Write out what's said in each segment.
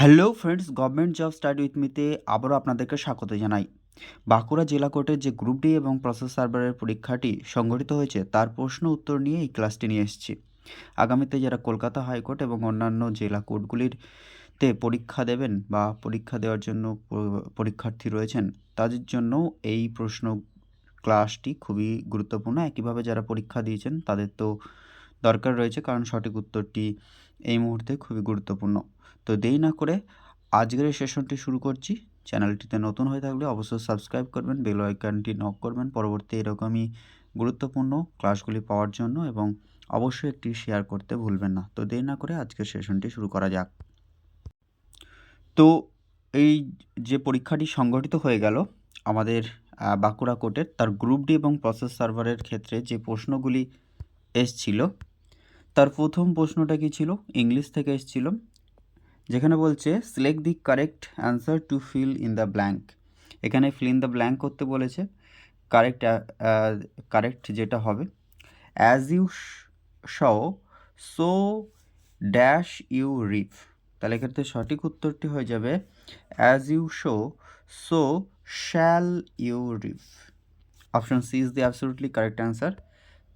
Hello friends government job study with মিতে আবারও আপনাদেরকে স্বাগত জানাই। বাঁকুড়া জেলা কোর্টের যে গ্রুপ ডি এবং প্রসেস সার্ভারের পরীক্ষাটি সংগঠিত হয়েছে, তার প্রশ্ন উত্তর নিয়ে এই ক্লাসটি নিয়ে এসেছি। আগামীতে যারা কলকাতা হাইকোর্ট এবং অন্যান্য জেলা কোর্টগুলির তে পরীক্ষা দেবেন বা পরীক্ষা দেওয়ার জন্য পরীক্ষার্থী রয়েছেন, তাদের জন্য এই প্রশ্ন ক্লাসটি খুবই গুরুত্বপূর্ণ। একইভাবে যারা পরীক্ষা দিয়েছেন, তাদের তো দরকার রয়েছে, কারণ সঠিক উত্তরটি এই মুহূর্তে খুবই গুরুত্বপূর্ণ। তো দেরি না করে আজকের সেশনটি শুরু করছি। চ্যানেলটিতে নতুন হয়ে থাকলে অবশ্যই সাবস্ক্রাইব করবেন, বেল আইকনটি নক করবেন। পরবর্তী এরকমই গুরুত্বপূর্ণ ক্লাসগুলি পাওয়ার জন্য এবং অবশ্যই একটি শেয়ার করতে ভুলবেন না। তো দেরি না করে আজকের সেশনটি শুরু করা যাক। তো এই যে পরীক্ষাটি সংগঠিত হয়ে গেল, আমাদের বাঁকুড়া কোর্টের তার গ্রুপ ডি এবং প্রসেস সার্ভারের ক্ষেত্রে যে প্রশ্নগুলি এসছিল, তার প্রথম প্রশ্নটা কি ছিল? ইংলিশ থেকে এসছিল। যেখানে বলছে select the correct answer to fill in the blank এখানে ফিল ইন দ্য ব্ল্যাঙ্ক করতে বলেছে কারেক্ট কারেক্ট যেটা হবে। As you sow so dash you reap তাহলে এক্ষেত্রে সঠিক উত্তরটি হয়ে যাবে as you sow so shall you reap option C is the absolutely correct answer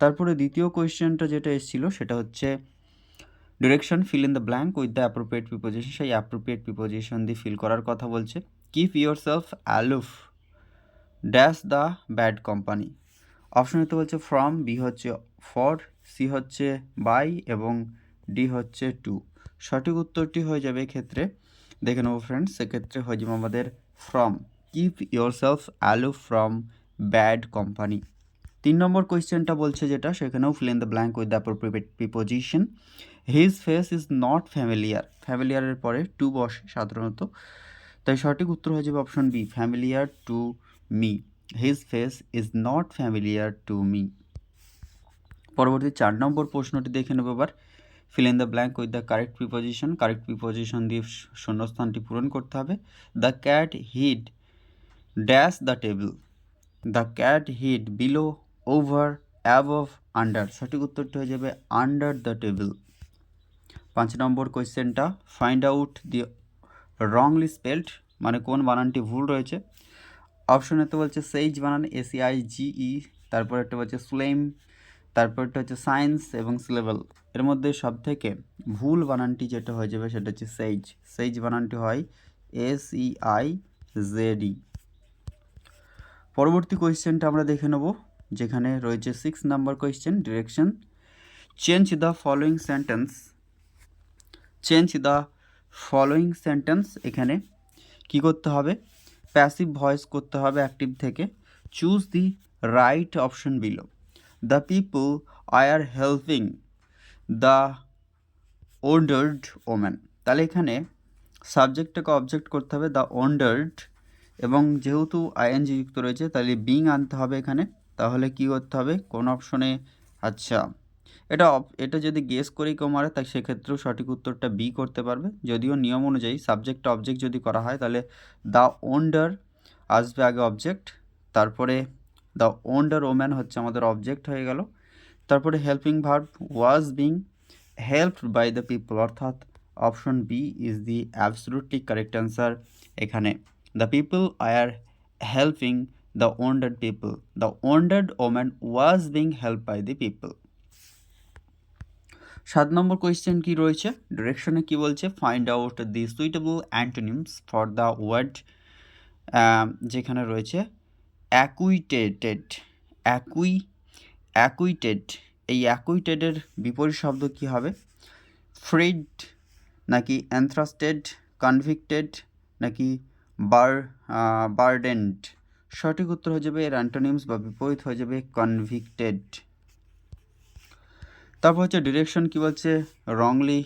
তারপরে দ্বিতীয় কোয়েশ্চেনটা যেটা এসেছিল, সেটা হচ্ছে direction fill in the blank with the appropriate preposition সেই অ্যাপ্রোপ্রিয়েট প্রিপোজিশন দিয়ে ফিল করার কথা বলছে। Keep yourself aloof dash the bad company option এতে বলছে ফ্রম বি হচ্ছে ফর সি হচ্ছে বাই এবং ডি হচ্ছে টু সঠিক উত্তরটি হয়ে যাবে এক্ষেত্রে। দেখে নেব ফ্রেন্ডস সেক্ষেত্রে হয়ে যাবে আমাদের from keep yourself aloof from bad company তিন নম্বর কোয়েশ্চেনটা বলছে যেটা, সেখানেও fill in the blank with the appropriate preposition his face is not familiar ফ্যামিলিয়ারের পরে টু বসে সাধারণত। তাই সঠিক উত্তর হয়ে যাবে option B familiar to me his face is not familiar to me পরবর্তী চার নম্বর প্রশ্নটি দেখে নেব এবার। Fill in the blank with the correct preposition correct preposition দিয়ে শূন্যস্থানটি পূরণ করতে হবে। The cat hid dash the table the cat hid below over above under সঠিক উত্তরটি হয়ে যাবে আন্ডার দ্য টেবিল পাঁচ নম্বর কোয়েশ্চেনটা find out the wrongly spelled মানে কোন বানানটি ভুল রয়েছে। অপশন এতে বলছে সেইজ বানান এসিআই জিই তারপর একটা বলছে স্লেম তারপরটা হচ্ছে সায়েন্স এবং সিলেবল এর মধ্যে সব থেকে ভুল বানানটি যেটা হয়ে যাবে সেটা হচ্ছে সেইজ সেইজ বানানটি হয় এস ই আই পরবর্তী কোয়েশ্চেনটা আমরা দেখে নেব। যেখানে রয়েছে six number question direction change the following sentence change the following sentence এখানে কি করতে হবে? প্যাসিভ ভয়েস করতে হবে অ্যাক্টিভ থেকে। Choose the right option below the people I are helping the old woman তাহলে এখানে সাবজেক্টটাকে অবজেক্ট করতে হবে দ্য ওন্ডার্ড এবং যেহেতু আইএনজি যুক্ত রয়েছে, তাহলে বিং আনতে হবে এখানে। তাহলে কি করতে হবে? কোন অপশনে আচ্ছা এটা এটা যদি গেস করেই কেউ মারে তাই সেক্ষেত্রেও সঠিক উত্তরটা বি করতে পারবে। যদিও নিয়ম অনুযায়ী সাবজেক্ট অবজেক্ট যদি করা হয়, তাহলে দ্য ওন্ডার আসবে আগে অবজেক্ট তারপরে দ্য ওন্ডার ওম্যান হচ্ছে আমাদের অবজেক্ট হয়ে গেল। তারপরে helping verb was being helped by the people অর্থাৎ option B is the absolutely correct answer এখানে। The people are helping the old people the old woman was being help by the people সাত নম্বর question কি রয়েছে? ডিরেকশনে কি বলছে? Find out the suitable antonyms for the word যেখানে রয়েছে অ্যাকুইটেটেড অ্যাকুই অ্যাকুইটেড এই অ্যাকুইটেডের বিপরীত শব্দ কি হবে? ফ্রিড নাকি অ্যান্থ্রাস্টেড কনভিক্টেড নাকি বার বার্ডেন্ড সঠিক উত্তর হয়ে যাবে এর অ্যান্টোনিমস বা বিপরীত হয়ে যাবে কনভিক্টেড তারপর হচ্ছে ডিরেকশন কি বলছে? রংলি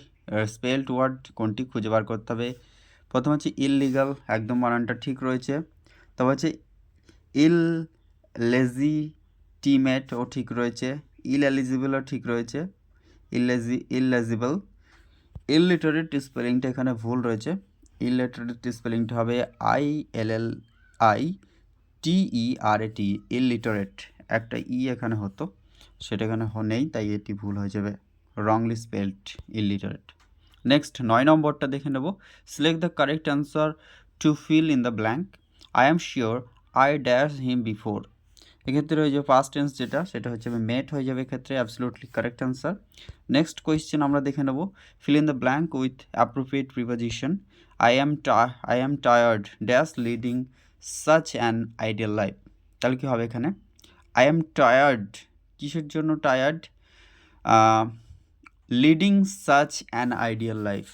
স্পেলড ওয়ার্ড কোনটি খুঁজে বার করতে হবে। প্রথম হচ্ছে ইললিগাল একদম বানানটা ঠিক রয়েছে। তারপর হচ্ছে ইল লেজি লেজিটিমেটও ঠিক রয়েছে। ইল এলিজিবলও ঠিক রয়েছে। ইলেজি ইললেজিবল ইললিটারেট স্পেলিংটা এখানে ভুল রয়েছে। ইললিটারেট স্পেলিংটা হবে I L L I T ই আর এ টি ইললিটারেট একটা ই এখানে হতো, সেটা এখানে নেই, তাই এটি ভুল হয়ে যাবে। রংলি স্পেলড ইললিটারেট নেক্সট নয় নম্বরটা দেখে নেব। Select the correct answer to fill in the blank I am sure I dash him before এক্ষেত্রে ওই যে পাস্ট টেন্স যেটা, সেটা হচ্ছে মেট হয়ে যাবে এক্ষেত্রে absolutely correct answer next question আমরা দেখে নেব। Fill in the blank with appropriate preposition I am I am tired dash leading such an ideal life তাহলে কী হবে এখানে? আই অ্যাম টায়ার্ড কিসের জন্য tired leading such an ideal life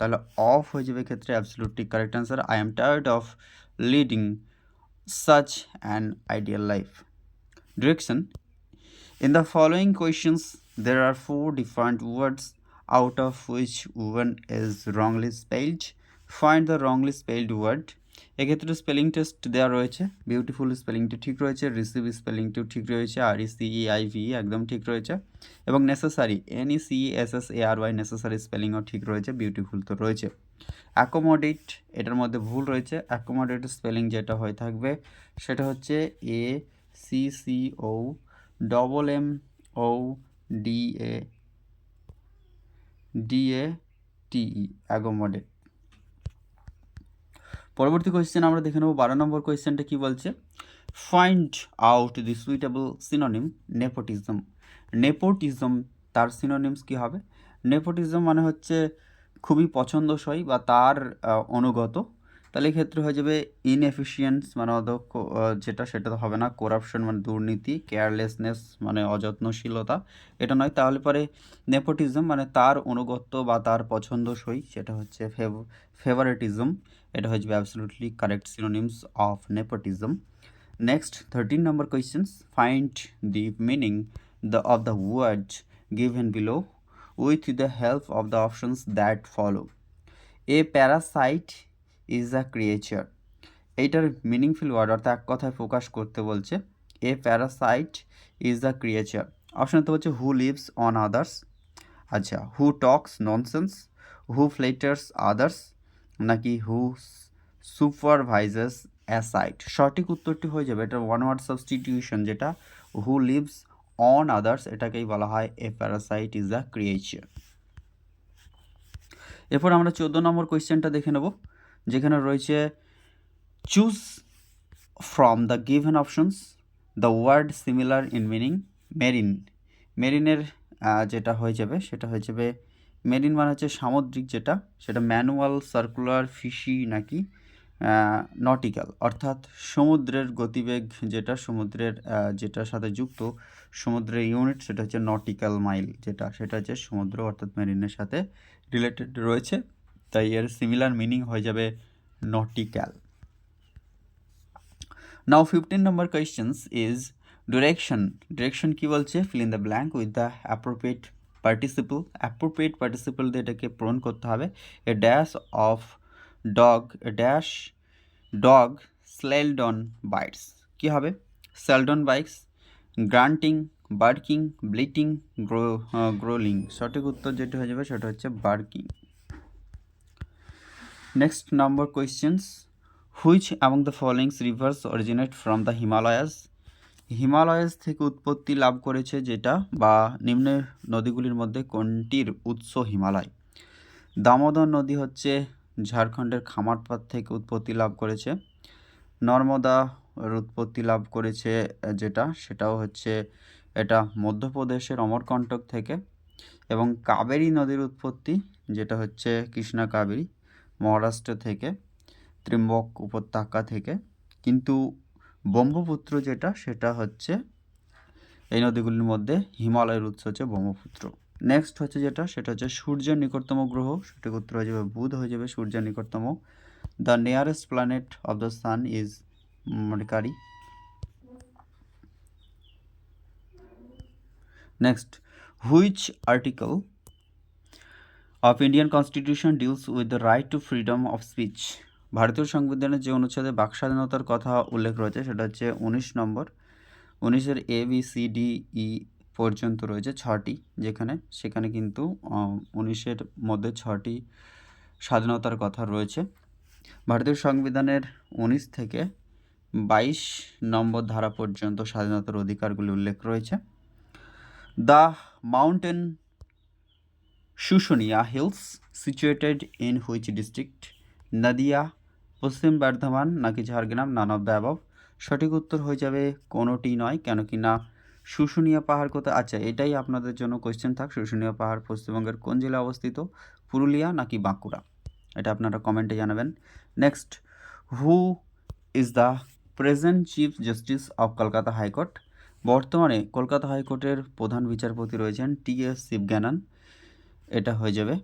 তাহলে অফ হয়ে যাবে ক্ষেত্রে absolutely correct answer I am tired of leading such an ideal life direction In the following questions, there are four different words out of which one is wrongly spelled. Find the wrongly spelled word. এক্ষেত্রে spelling test দেওয়া রয়েছে। Beautiful স্পেলিংটি ঠিক রয়েছে receive স্পেলিংটিও ঠিক রয়েছে আর ই সিই I V একদম ঠিক রয়েছে। এবং necessary N E C S S A R Y necessary স্পেলিংও ঠিক রয়েছে বিউটিফুল তো রয়েছে। অ্যাকোমোডেট এটার মধ্যে ভুল রয়েছে। অ্যাকোমোডেট স্পেলিং যেটা হয়ে থাকবে, সেটা হচ্ছে A C C O double M O D A D A T E accommodate পরবর্তী কোয়েশ্চেন আমরা দেখে নেব বারো নম্বর কোয়েশ্চেনটা কি বলছে? Find out the suitable synonym nepotism nepotism তার সিনোনিমস কি হবে? নেপোটিজম মানে হচ্ছে খুবই পছন্দসই বা তার অনুগত। তাহলে এক্ষেত্রে হয়ে যাবে ইনএফিসিয়েন্স মানে অদক্ষ যেটা সেটা তো হবে না। করাপশন মানে দুর্নীতি কেয়ারলেসনেস মানে অযত্নশীলতা। এটা নয়, তাহলে পরে নেপোটিজম মানে তার অনুগত্য বা তার পছন্দসই, সেটা হচ্ছে ফেভ ফেভারিটিজম হয়ে যাবে absolutely correct synonyms of nepotism next thirteen number questions find the meaning the of the word given below with the help of the options that follow a parasite is a creature এইটার meaningful word অর্থাৎ এক কথায় focus করতে বলছে a parasite is a creature option তো হচ্ছে হু leaves on others আচ্ছা হু টক্স nonsense হু ফ্লেটার্স others নাকি হু সুপারভাইজার্স অ্যাসাইট সঠিক উত্তরটি হয়ে যাবে। এটা ওয়ান ওয়ার্ড সাবস্টিটিউশন যেটা হু লিভস অন আদার্স এটাকেই বলা হয় a parasite is a creature এরপর আমরা চোদ্দ নম্বর কোয়েশ্চেনটা দেখে নেব, যেখানে রয়েছে choose from the given options the word similar in meaning marine মেরিনের যেটা হয়ে যাবে, সেটা হয়ে যাবে মেরিন মানে হচ্ছে সামুদ্রিক যেটা, সেটা ম্যানুয়াল সার্কুলার ফিশি নাকি নটিক্যাল অর্থাৎ সমুদ্রের গতিবেগ যেটা, সমুদ্রের যেটার সাথে যুক্ত, সমুদ্রের ইউনিট সেটা হচ্ছে নটিক্যাল মাইল যেটা, সেটা হচ্ছে সমুদ্র অর্থাৎ মেরিনের সাথে রিলেটেড রয়েছে, তাই এর সিমিলার মিনিং হয়ে যাবে nautical now fifteen number questions is direction direction কী বলছে? Fill in the blank with the appropriate participle appropriate participle দিয়ে এটাকে পূরণ করতে হবে a dash of dog a dash dog seldom bites কি হবে? Seldom bites grunting barking bleating grow growling সঠিক উত্তর যেটা হয়ে যাবে সেটা হচ্ছে barking next number questions which among the followings rivers originate from the Himalayas Himalayas থেকে উৎপত্তি লাভ করেছে যেটা বা নিম্নের নদীগুলির মধ্যে কোনটির উৎস হিমালয়? দামোদর নদী হচ্ছে ঝাড়খণ্ডের খামারপাত থেকে উৎপত্তি লাভ করেছে। নর্মদা উৎপত্তি লাভ করেছে যেটা, সেটাও হচ্ছে এটা মধ্যপ্রদেশের অমরকণ্টক থেকে। এবং কাবেরী নদীর উৎপত্তি, যেটা হচ্ছে কৃষ্ণা কাবেরী, মহারাষ্ট্র থেকে, ত্রিম্বক উপত্যকা থেকে। কিন্তু ব্রহ্মপুত্র যেটা, সেটা হচ্ছে এই নদীগুলির মধ্যে হিমালয়ের উৎস হচ্ছে ব্রহ্মপুত্র। নেক্সট হচ্ছে যেটা, সেটা হচ্ছে সূর্যের নিকটতম গ্রহ। সেটার উত্তর হয়ে যাবে বুধ, হয়ে যাবে সূর্যের নিকটতম। The nearest planet of the sun is Mercury next which article of Indian constitution deals with the right to freedom of speech ভারতীয় সংবিধানের যে অনুচ্ছেদে বাক স্বাধীনতার কথা উল্লেখ রয়েছে, সেটা হচ্ছে উনিশ নম্বর। উনিশের A B C D E পর্যন্ত রয়েছে ছটি, যেখানে, সেখানে কিন্তু উনিশের মধ্যে ছটি স্বাধীনতার কথা রয়েছে। ভারতীয় সংবিধানের উনিশ থেকে বাইশ নম্বর ধারা পর্যন্ত স্বাধীনতার অধিকারগুলি উল্লেখ রয়েছে। The mountain Shushunia hills situated in which district, Nadia Paschim Bardhaman নাকি ঝাড়গ্রাম? নান অফ দ্য সঠিক উত্তর হয়ে যাবে কোনোটি নয় কেন কি না? শুশুনিয়া পাহাড় কোথায়? আচ্ছা এটাই আপনাদের জন্য কোয়েশ্চেন থাক। শুশুনিয়া পাহাড় পশ্চিমবঙ্গের কোন জেলায় অবস্থিত? পুরুলিয়া নাকি বাঁকুড়া? এটা আপনারা কমেন্টে জানাবেন। Next who is the present chief justice of Kolkata high court বর্তমানে কলকাতা হাইকোর্টের প্রধান বিচারপতি রয়েছেন টি এস শিবজ্ঞানন। এটা হয়ে যাবে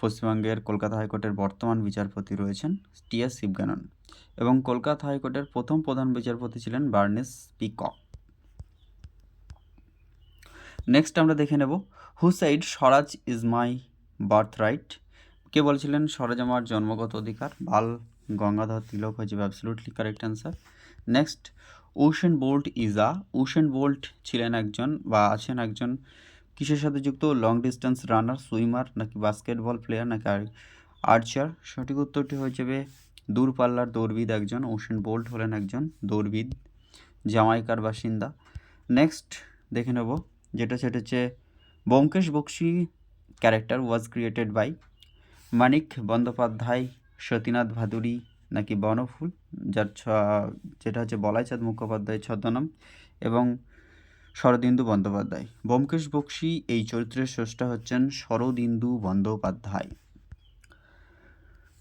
পশ্চিমবঙ্গের কলকাতা হাইকোর্টের বর্তমান বিচারপতি রয়েছেন টি এস শিবজ্ঞানন এবং কলকাতা হাইকোর্টের প্রথম প্রধান বিচারপতি ছিলেন বার্নেস পিকক। নেক্সট আমরা দেখে নেব who said Swaraj is my birth right কে বলেছিলেন স্বরাজ আমার জন্মগত অধিকার? বাল, গঙ্গাধর তিলক হয়ে যাবে absolutely correct answer next Usain Bolt is a Usain Bolt ছিলেন একজন বা আছেন একজন কিসের সাথে যুক্ত? লং ডিস্টেন্স রানার সুইমার নাকি বাস্কেটবল প্লেয়ার নাকি আর আর্চার সঠিক উত্তরটি হয়ে যাবে দূরপাল্লার দৌড়বিদ একজন ওশেন বোল্ট হলেন একজন দৌড়বিদ, জামাইকার বাসিন্দা। নেক্সট দেখে নেব, যেটা সেটা হচ্ছে Byomkesh Bakshi character was created by Manik Bandyopadhyay, Satinath Bhaduri নাকি বনফুল, যার ছ- যেটা হচ্ছে বলাইচাঁদ মুখোপাধ্যায় ছদ্মনাম এবং শরদিন্দু বন্দ্যোপাধ্যায়। ব্যোমকেশ বক্সি এই চরিত্রের স্রষ্টা হচ্ছেন শরদিন্দু বন্দ্যোপাধ্যায়।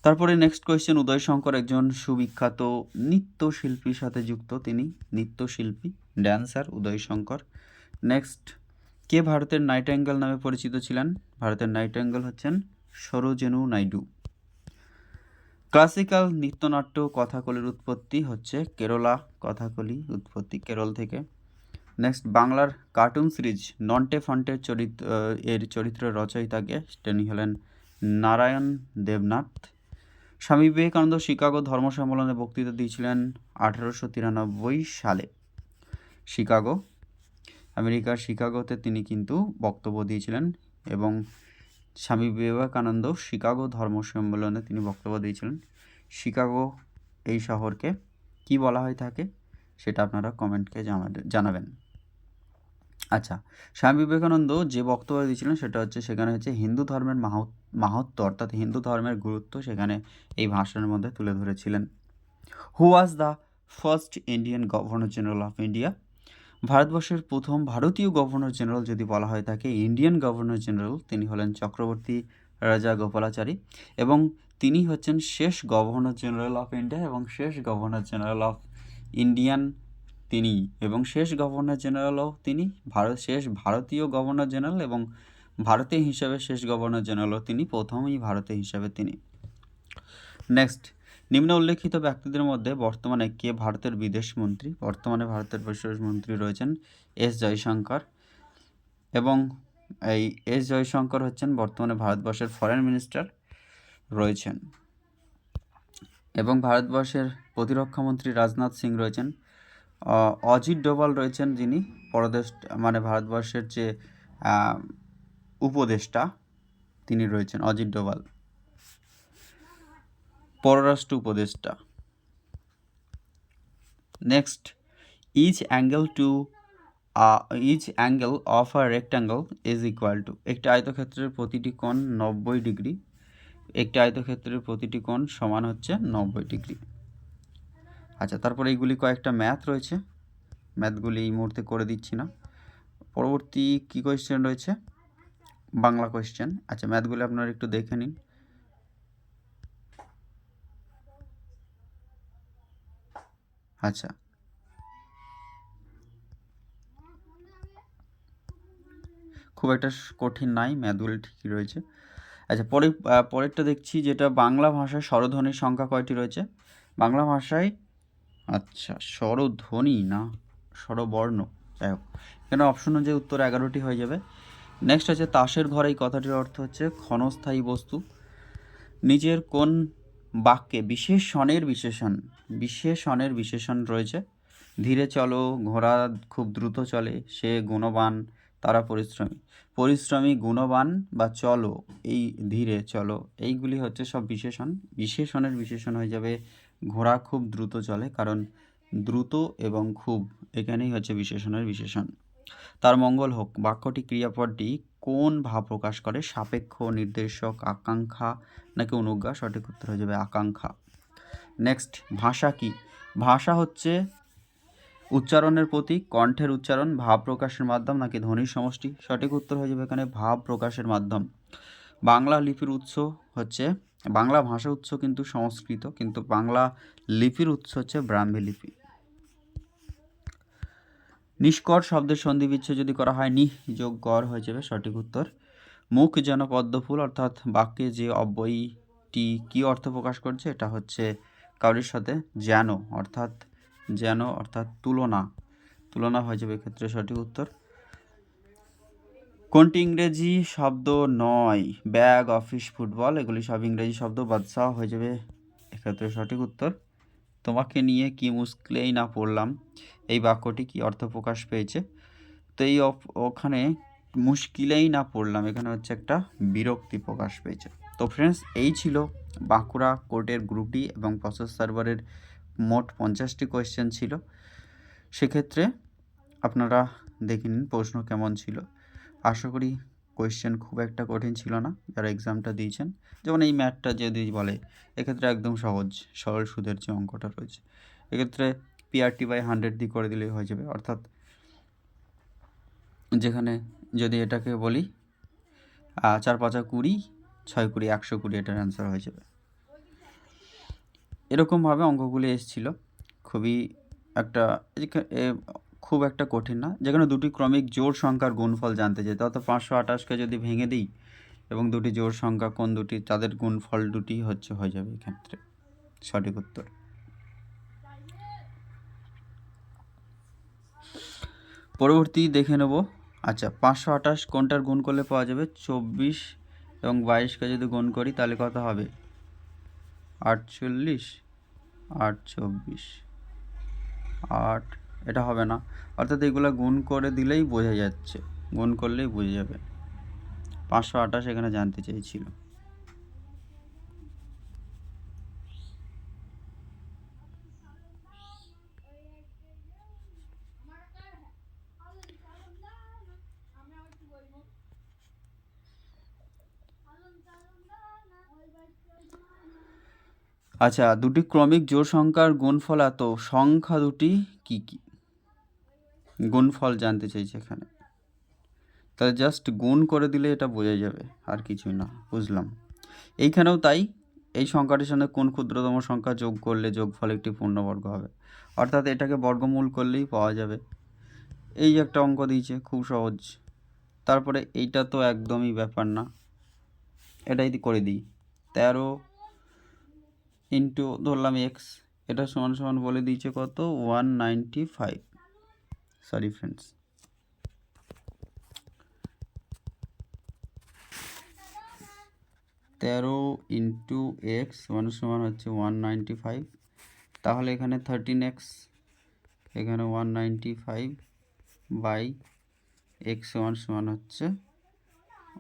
তারপরে নেক্সট কোয়েশ্চেন উদয় শঙ্কর একজন সুবিখ্যাত নৃত্যশিল্পীর সাথে যুক্ত তিনি, নৃত্যশিল্পী ড্যান্সার উদয় শঙ্কর নেক্সট কে ভারতের নাইট অ্যাঙ্গেল নামে পরিচিত ছিলেন? ভারতের নাইট অ্যাঙ্গেল হচ্ছেন সরোজেনু নাইডু। ক্লাসিক্যাল নৃত্যনাট্য কথাকলির উৎপত্তি হচ্ছে কেরলা কথাকলি উৎপত্তি কেরল থেকে। নেক্সট বাংলার কার্টুন সিরিজ নন্টে ফন্টের চরিত্র এর চরিত্রের রচয়িতাকে তিনি হলেন নারায়ণ দেবনাথ। স্বামী বিবেকানন্দ শিকাগো ধর্ম সম্মেলনে বক্তৃতা দিয়েছিলেন আঠারোশো তিরানব্বই সালে। শিকাগো, আমেরিকার শিকাগোতে তিনি কিন্তু বক্তব্য দিয়েছিলেন এবং স্বামী বিবেকানন্দ শিকাগো ধর্ম সম্মেলনে তিনি বক্তব্য দিয়েছিলেন। শিকাগো এই শহরকে কি বলা হয়ে থাকে সেটা আপনারা কমেন্টকে জানাবে- জানাবেন। আচ্ছা স্বামী বিবেকানন্দ যে বক্তব্য দিয়েছিলেন সেটা হচ্ছে সেখানে হচ্ছে হিন্দু ধর্মের মাহাত মাহাত্ম অর্থাৎ হিন্দু ধর্মের গুরুত্ব সেখানে এই ভাষণের মধ্যে তুলে ধরেছিলেন। Who was the first Indian governor general of India ভারতবর্ষের প্রথম ভারতীয় গভর্নর জেনারেল যদি বলা হয় তাকে ইন্ডিয়ান গভর্নর জেনারেল তিনি হলেন চক্রবর্তী রাজা গোপালাচারী এবং তিনি হচ্ছেন শেষ গভর্নর জেনারেল অফ ইন্ডিয়া এবং শেষ গভর্নর জেনারেল অফ ইন্ডিয়ান তিনি এবং শেষ গভর্নর জেনারেলও তিনি ভারত শেষ ভারতীয় গভর্নর জেনারেল এবং ভারতীয় হিসাবে শেষ গভর্নর জেনারেলও তিনি, প্রথমই ভারতীয় হিসাবে তিনি। নেক্সট নিম্ন উল্লেখিত ব্যক্তিদের মধ্যে বর্তমানে কে ভারতের বিদেশ মন্ত্রী? বর্তমানে ভারতের বিদেশ মন্ত্রী রয়েছেন এস জয়শঙ্কর এবং এই এস জয়শঙ্কর হচ্ছেন বর্তমানে ভারতবর্ষের ফরেন মিনিস্টার রয়েছেন। এবং ভারতবর্ষের প্রতিরক্ষা মন্ত্রী রাজনাথ সিং রয়েছেন। অজিত ডোভাল রয়েছেন যিনি পরদেশ মানে ভারতবর্ষের যে উপদেষ্টা, তিনি রয়েছেন অজিত ডোভাল। পররাষ্ট্র উপদেষ্টা। Next each angle to each angle of a rectangle is equal to একটি আয়তক্ষেত্রের প্রতিটি কোণ নব্বই ডিগ্রি, একটি আয়তক্ষেত্রের প্রতিটি কোণ সমান হচ্ছে নব্বই ডিগ্রি। আচ্ছা তারপরে এইগুলি কয়েকটা ম্যাথ রয়েছে। ম্যাথগুলি এই মুহূর্তে করে দিচ্ছি না। পরবর্তী কী কোয়েশ্চেন রয়েছে? বাংলা কোয়েশ্চেন আচ্ছা ম্যাথগুলি আপনারা একটু দেখে নিন। আচ্ছা। খুব একটা কঠিন নাই ম্যাথগুলি ঠিকই রয়েছে। আচ্ছা পরে পরেরটা দেখছি যেটা বাংলা ভাষায় স্বরধ্বনির সংখ্যা কয়টি রয়েছে? বাংলা ভাষায় আচ্ছা স্বরধ্বনি না, স্বরবর্ণ। যাই হোক, এখানে অপশন অনুযায়ী উত্তর এগারোটি হয়ে যাবে। নেক্সট হচ্ছে তাসের ঘর, এই কথাটির অর্থ হচ্ছে ক্ষণস্থায়ী বস্তু। নিজের কোন বাক্যে বিশেষণের বিশেষণ বিশেষণের বিশেষণ রয়েছে? ধীরে চলো, ঘোড়া খুব দ্রুত চলে, সে গুণবান, তারা পরিশ্রমী। পরিশ্রমী, গুণবান বা চলো, এই ধীরে চলো, এইগুলি হচ্ছে সব বিশেষণ। বিশেষণের বিশেষণ হয়ে যাবে ঘোড়া খুব দ্রুত চলে, কারণ দ্রুত এবং খুব এখানেই হচ্ছে বিশেষণের বিশেষণ। তার মঙ্গল হোক, বাক্যটি ক্রিয়াপদটি কোন ভাব প্রকাশ করে? সাপেক্ষ, নির্দেশক, আকাঙ্ক্ষা নাকি অনুজ্ঞা? সঠিক উত্তর হয়ে যাবে আকাঙ্ক্ষা। নেক্সট ভাষা কি? ভাষা হচ্ছে উচ্চারণের প্রতীক, কণ্ঠের উচ্চারণ, ভাব প্রকাশের মাধ্যম নাকি ধ্বনির সমষ্টি? সঠিক উত্তর হয়ে যাবে এখানে ভাব প্রকাশের মাধ্যম। বাংলা লিপির উৎস হচ্ছে বাংলা ভাষা উৎস কিন্তু সংস্কৃত, কিন্তু বাংলা লিপির উৎস হচ্ছে ব্রাহ্মী লিপি। নিষ্কর শব্দের সন্ধিবিচ্ছ যদি করা হয় নিহ যোগ গড় হয়ে যাবে সঠিক উত্তর। মুখ যেন পদ্মফুল, অর্থাৎ বাক্যে যে অব্যয়টি কি অর্থ প্রকাশ করছে, এটা হচ্ছে কারোর সাথে যেন, অর্থাৎ যেন, অর্থাৎ তুলনা। তুলনা হয়ে যাবে এক্ষেত্রে সঠিক উত্তর। কোনটি ইংরেজি শব্দ নয়? ব্যাগ, অফিস, ফুটবল, এগুলি সব ইংরেজি শব্দ, বাদশাহ হয়ে যাবে এক্ষেত্রে সঠিক উত্তর। তোমাকে নিয়ে কি মুশকিলেই না পড়লাম। এই বাক্যটি কি অর্থ প্রকাশ পেয়েছে? তো এই ওখানে মুশকিলেই না পড়লাম, এখানে হচ্ছে একটা বিরক্তি প্রকাশ পেয়েছে। তো ফ্রেন্ডস এই ছিল বাঁকুড়া কোর্টের গ্রুপ ডি এবং প্রসেস সার্ভারের মোট পঞ্চাশটি কোয়েশ্চেন ছিল। সেক্ষেত্রে আপনারা দেখে নিন প্রশ্ন কেমন ছিল। আশা করি কোয়েশ্চেন খুব একটা কঠিন ছিল না, যারা এক্সামটা দিয়েছেন। যেমন এই ম্যাথটা যদি বলে, এক্ষেত্রে একদম সহজ, সরল সুদের যে অঙ্কটা রয়েছে। এক্ষেত্রে পিআরটি বাই হান্ড্রেড দিয়ে করে দিলেই হয়ে যাবে। অর্থাৎ যেখানে যদি এটাকে বলি চার পাঁচা কুড়ি, ছয় কুড়ি, একশো কুড়ি, এটার অ্যান্সার হয়ে যাবে। এরকমভাবে অঙ্কগুলি এসেছিল। খুবই একটা খুব একটা কঠিন না। যেখানে দুটি ক্রমিক জোড় সংখ্যার গুণফল জানতে চাই অর্থাৎ পাঁচশো আঠাশকে যদি ভেঙে দিই এবং দুটি জোড় সংখ্যা কোন দুটি, তাদের গুণফল দুটি হচ্ছে, হয়ে যাবে এক্ষেত্রে। সঠিক উত্তর। পরবর্তী দেখে নেব। আচ্ছা পাঁচশো আঠাশ কোনটার গুণ করলে পাওয়া যাবে? চব্বিশ এবং বাইশকে যদি গুণ করি, তাহলে কত হবে? আটচল্লিশ আট চব্বিশ আট এটা হবে না। অর্থাৎ এগুলো গুণ করে দিলেই বোঝা যাচ্ছে। গুণ করলেই বোঝা যাবে। পাঁচশো আঠাশ এখানে জানতে চেয়েছিল। আচ্ছা দুটি ক্রমিক জোড় সংখ্যার গুণফল এত। সংখ্যা দুটি কি কি? গুণফল জানতে চাইছে এখানে। তাহলে জাস্ট গুণ করে দিলে এটা বোঝা যাবে, আর কিছুই না, বুঝলাম। এইখানেও তাই, এই সংখ্যাটির সঙ্গে কোন ক্ষুদ্রতম সংখ্যা যোগ করলে যোগফল একটি পূর্ণবর্গ হবে? অর্থাৎ এটাকে বর্গমূল করলেই পাওয়া যাবে। এই যে একটা অঙ্ক দিয়েছে, খুব সহজ। তারপরে এইটা তো একদমই ব্যাপার না। এটাই করে দিই। তেরো ইন্টু, ধরলাম এক্স এটা সমান সমান বলে দিয়েছে কত? One ninety five sorry friends তেরো ইন্টু এক্স সমান সমান হচ্ছে ওয়ান নাইনটি ফাইভ তাহলে এখানে থার্টিন এক্স এখানে one ninety five by x সমান সমান হচ্ছে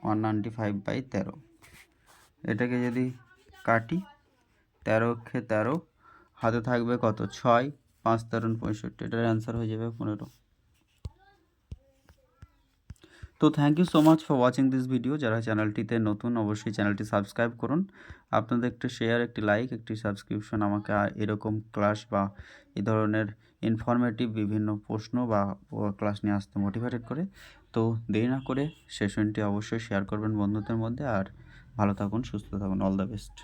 ওয়ান নাইনটি ফাইভ বাই তেরো. এটাকে যদি কাটি, তেরো অক্ষে তেরো, হাতে থাকবে কত? ছয়, পাঁচ, তেরো, পঁয়ষট্টি। এটার অ্যান্সার হয়ে যাবে পনেরো। তো thank you so much for watching this video যারা চ্যানেলটিতে নতুন, অবশ্যই চ্যানেলটি সাবস্ক্রাইব করুন। আপনাদের একটি শেয়ার একটি লাইক একটি সাবস্ক্রিপশন আমাকে এরকম ক্লাস বা এ ধরনের ইনফরমেটিভ বিভিন্ন প্রশ্ন বা ক্লাস নিয়ে আসতে মোটিভেটেড করে। তো দেরি না করে সেশনটি অবশ্যই শেয়ার করবেন বন্ধুদের মধ্যে। আর ভালো থাকুন, সুস্থ থাকুন অল দ্য বেস্ট